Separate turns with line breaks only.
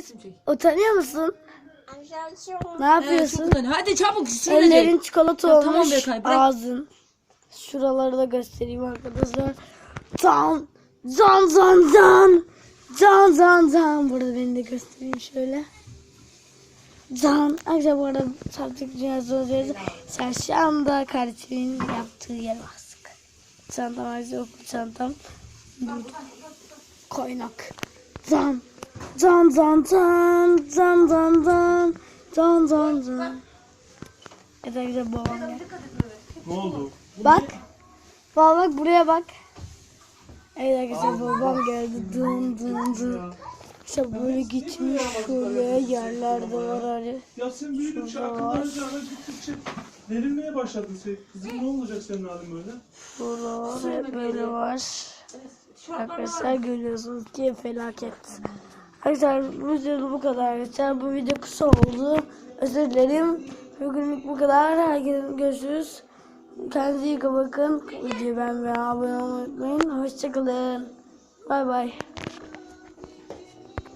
Resim çek.
Utanıyor musun? Ne
Evet,
yapıyorsun?
çok güzel. Hadi çabuk söyle.
Ellerin çikolata
Ya
olmuş.
tamam Berkay, bırak.
Ağzın. Şuraları da göstereyim arkadaşlar. Tan, zan zan zan. Zan zan zan. Burada beni de göstereyim şöyle. Zan. Arkadaşlar bu arada sattık cihazı oluyoruz. Anda kardeşimin yaptığı yere bastık. Çantam arkadaşlar okul çantam. Burada. Kaynak. Zan. Zan zan zan. Zan zan zan. Zan zan zan. Evet arkadaşlar babam geldi.
Ne oldu?
Bak. Baba bak buraya bak. Evet arkadaşlar babam geldi. Dın dın dın. İşte böyle gitmiş şöyle yerlerde var hani.
Ya sen büyüdükçe
var.
olacağına gittikçe derinmeye başladın sen. Kızım ne olacak senin halin böyle?
Burada var. Hep böyle var. Arkadaşlar görüyorsunuz ki felaket. Arkadaşlar bu video bu kadar arkadaşlar. Bu video kısa oldu. Özür dilerim. Bugünlük bu kadar. Herkese görüşürüz. Kendinize iyi bakın. Videoyu beğenmeyi abone olmayı unutmayın. Hoşçakalın. Bay bay.